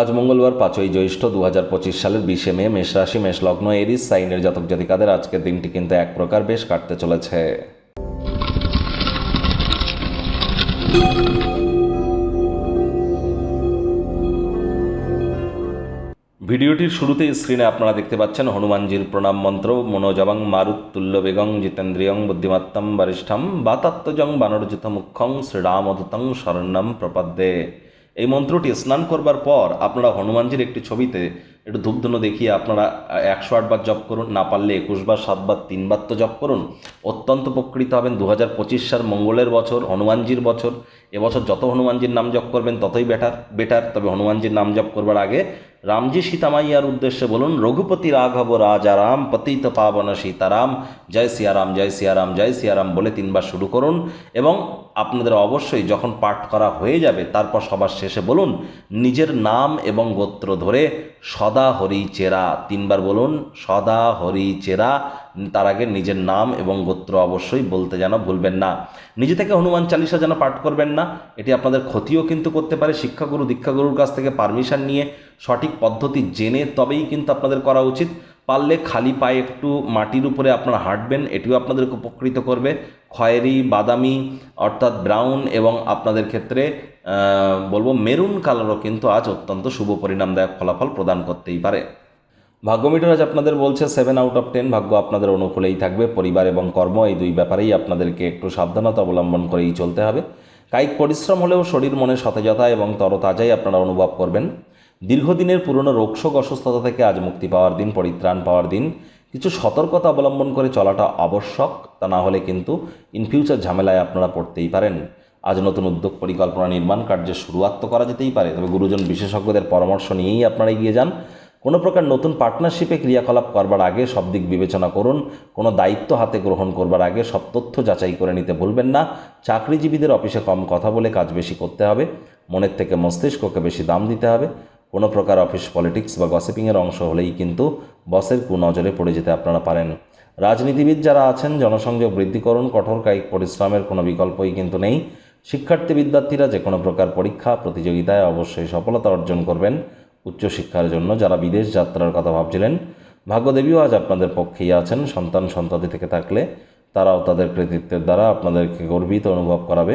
আজ মঙ্গলবার পাঁচই জ্যৈষ্ঠ দু হাজার পঁচিশ সালের বিশে মে মেষ রাশি, মেষ লগ্ন, এরিস, সাইনের জাতক জাতিকাদের আজকের দিনটি কিন্তু এক প্রকার বেশ কাটতে চলেছে। ভিডিওটির শুরুতেই স্ক্রিনে আপনারা দেখতে পাচ্ছেন হনুমানজির প্রণাম মন্ত্র, মনোজবং মারুত্তুল্য বেগং জিতেন্দ্রিয়ং বুদ্ধিমত্তম বরিষ্ঠম বাতাত্মজং বানরজিত মুখ্যং শ্রীরামদূতং শরণ্যম প্রপদ্যে। এই মন্ত্রটি স্নান করবার পর আপনারা হনুমানজির একটি ছবিতে একটু ধূপধুনো দেখিয়ে আপনারা একশো আটবার জপ করুন, না পারলে একুশবার, সাতবার, তিনবার তো জপ করুন। অত্যন্ত উপকৃত হবেন। দু হাজার পঁচিশ সাল মঙ্গলের বছর, হনুমানজির বছর। এবছর যত হনুমানজির নাম জপ করবেন ততই বেটার বেটার তবে হনুমানজির নাম জপ করবার আগে রামজি সীতামাইয়ার উদ্দেশ্যে বলুন, রঘুপতি রাঘব রাজা রাম পতিত পাবন সীতারাম, জয় সিয়ারাম জয় সিয়ারাম জয় সিয়ারাম বলে তিনবার শুরু করুন এবং আপনাদের অবশ্যই যখন পাঠ করা হয়ে যাবে, তারপর সবার শেষে বলুন, নিজের নাম এবং গোত্র ধরে সদা হরি চেরা। তিনবার বলুন, সদা হরি চেরা। তার আগে নিজের নাম এবং গোত্র অবশ্যই বলতে যেন ভুলবেন না। নিজে থেকে হনুমান চালিসা যেন পাঠ করবেন না, এটি আপনাদের ক্ষতিও কিন্তু করতে পারে, শিক্ষাগুরু, দীক্ষাগুরুর কাছ থেকে পারমিশন নিয়ে সঠিক পদ্ধতি জেনে তবেই কিন্তু আপনাদের করা উচিত। পারলে খালি পায়ে একটু মাটির উপরে আপনারা হাঁটবেন, এটিও আপনাদেরকে উপকৃত করবে। খয়েরি, বাদামি, অর্থাৎ ব্রাউন এবং আপনাদের ক্ষেত্রে বলব মেরুন কালারও কিন্তু আজ অত্যন্ত শুভ পরিণামদায়ক ফলাফল প্রদান করতেই পারে। ভাগ্য মিটার আজ আপনাদের বলছে সেভেন আউট অফ টেন ভাগ্য আপনাদের অনুকূলেই থাকবে। পরিবার এবং কর্ম এই দুই ব্যাপারেই আপনাদেরকে একটু সাবধানতা অবলম্বন করেই চলতে হবে। কায়িক পরিশ্রম হলেও শরীর মনে সতেজতা এবং তরতাজাই আপনারা অনুভব করবেন। দীর্ঘদিনের পুরনো রোগশোক অসুস্থতা থেকে আজ মুক্তি পাওয়ার দিন, পরিত্রাণ পাওয়ার দিন। কিছু সতর্কতা অবলম্বন করে চলাটা আবশ্যক, তা না হলে কিন্তু ইন ফিউচার ঝামেলায় আপনারা পড়তেই পারেন। আজ নতুন উদ্যোগ পরিকল্পনা নির্মাণ কার্যের শুরুয়াত তো করা যেতেই পারে, তবে গুরুজন বিশেষজ্ঞদের পরামর্শ নিয়েই আপনারা এগিয়ে যান। কোনো প্রকার নতুন পার্টনারশিপে ক্রিয়াকলাপ করবার আগে সব দিক বিবেচনা করুন। কোনো দায়িত্ব হাতে গ্রহণ করবার আগে সব তথ্য যাচাই করে নিতে ভুলবেন না। চাকরিজীবীদের অফিসে কম কথা বলে কাজ বেশি করতে হবে। মনের থেকে মস্তিষ্ককে বেশি দাম দিতে হবে। কোনো প্রকার অফিস পলিটিক্স বা গসিপিংয়ের অংশ হলেই কিন্তু বসের কুনজরে পড়ে যেতে আপনারা পারেন। রাজনীতিবিদ যারা আছেন, জনসংযোগ বৃদ্ধি করুন, কঠোর কায়িক পরিশ্রমের কোনো বিকল্পই কিন্তু নেই। শিক্ষার্থী বিদ্যার্থীরা যে কোনো প্রকার পরীক্ষা, প্রতিযোগিতায় অবশ্যই সফলতা অর্জন করবেন উচ্চশিক্ষার জন্য, যারা বিদেশ যাত্রার কথা ভাবছিলেন। ভাগ্যদেবীও আজ আপনাদের পক্ষেই আছেন, সন্তান সন্ততি থেকে থাকলে তারাও তাদের কৃতিত্বের দ্বারা আপনাদেরকে গর্বিত অনুভব করাবে।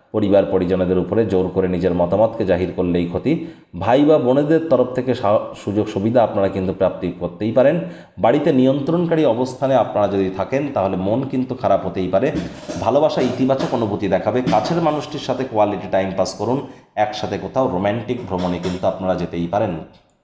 পরিবার পরিজনদের উপরে জোর করে নিজের মতামতকে জাহির করলেই ক্ষতি। ভাই বা বোনেদের তরফ থেকে সুযোগ সুবিধা আপনারা কিন্তু প্রাপ্তি করতেই পারেন। বাড়িতে নিয়ন্ত্রণকারী অবস্থানে আপনারা যদি থাকেন, তাহলে মন কিন্তু খারাপ হতেই পারে। ভালোবাসা ইতিবাচক অনুভূতি দেখাবে। কাছের মানুষটির সাথে কোয়ালিটি টাইম পাস করুন। একসাথে কোথাও রোম্যান্টিক ভ্রমণে কিন্তু আপনারা যেতেই পারেন।